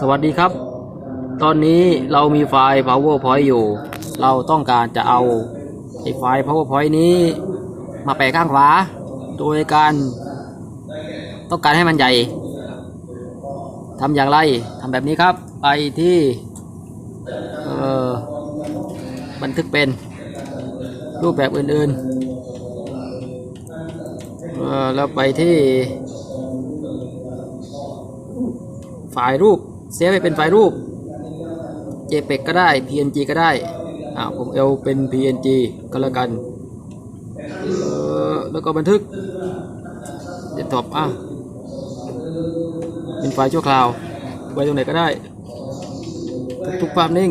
สวัสดีครับ ตอนนี้เรามีไฟล์ PowerPoint อยู่ เราต้องการจะเอาไฟล์ PowerPoint นี้มาแปะข้างขวา โดยการ ต้องการให้มันใหญ่ทำอย่างไรทำแบบนี้ครับ ไปที่บันทึกเป็นรูปแบบอื่นๆแล้วไปที่ไฟล์รูป เซฟไปเป็นไฟล์รูป JPEG ก็ได้ PNG ก็ได้อ่าผมเอาเป็น PNG ก็แล้วกันแล้วก็บันทึกเดสก์ท็อปอะเป็นไฟล์ชั่วคราวไว้ตรงไหนก็ได้ ทุกๆภาพนิ่ง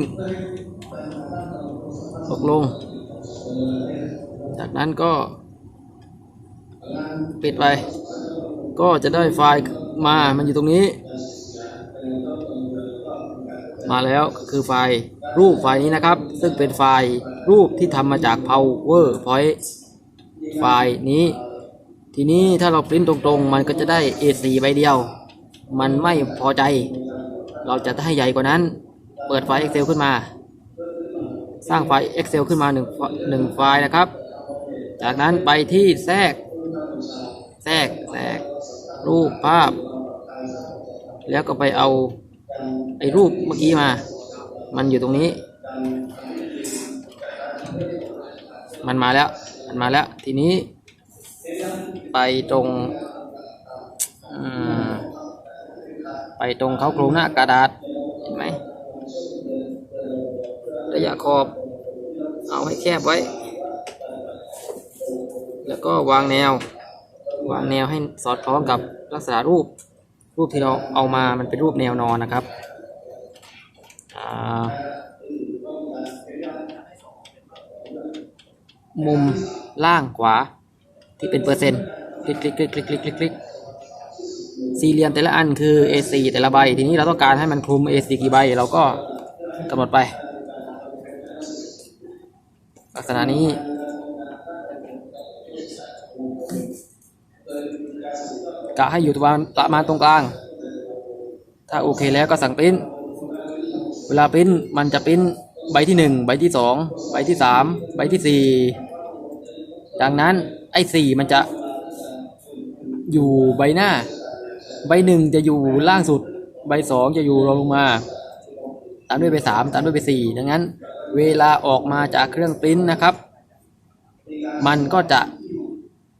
ตกลง จากนั้นก็ ปิดไป ก็จะได้ไฟล์มามันอยู่ตรงนี้ มาแล้วก็คือไฟล์รูปไฟล์นี้นะครับ ซึ่งเป็นไฟล์รูปที่ทำมาจาก PowerPoint ไฟล์นี้ ทีนี้ถ้าเราปริ้นตรงๆ มันก็จะได้ A4 ใบเดียว มันไม่พอใจ เราจะให้ใหญ่กว่านั้น เปิดไฟล์ Excel ขึ้นมา สร้างไฟล์ Excel ขึ้นมาหนึ่งหนึ่งไฟล์นะครับ จากนั้นไปที่แทรก แทรกแทรกรูปภาพ แล้วก็ไปเอา อ้รูปเมื่อกี้มา มันอยู่ตรงนี้ มันมาแล้ว มันมาแล้ว ทีนี้ ไปตรงไปตรงเขาโครงหน้ากระดาษ เห็นไหมระยะขอบ เอาให้แคบไว้ แล้วก็วางแนว วางแนวให้สอดคล้องกับลักษณะรูปรูปที่เราเอามามันเป็นรูปแนวนอนนะครับ มุมล่างขวาที่เป็นเปอร์เซ็นต์คลิกคลิกคลิกคลิกคลิกคลิกคลิกสี่เหลี่ยมแต่ละอันคือ A4 แต่ละใบ ทีนี้เราต้องการให้มันคลุม A4 กี่ใบ เราก็กำหนดไป ลักษณะนี้กะให้อยู่ประมาณประมาณตรงกลาง ถ้าโอเคแล้วก็สั่งปริ้น เวลาปริ้นมันจะปริ้นใบที่หนึ่งใบที่สองใบที่สามใบที่สี่ดังนั้นไอ้สี่มันจะอยู่ใบหน้า ใบหนึ่งจะอยู่ล่างสุด ใบสองจะอยู่รองลงมาตามด้วยใบสามตามด้วยใบสี่ดังนั้น เวลาออกมาจากเครื่องปริ้นนะครับ มันก็จะ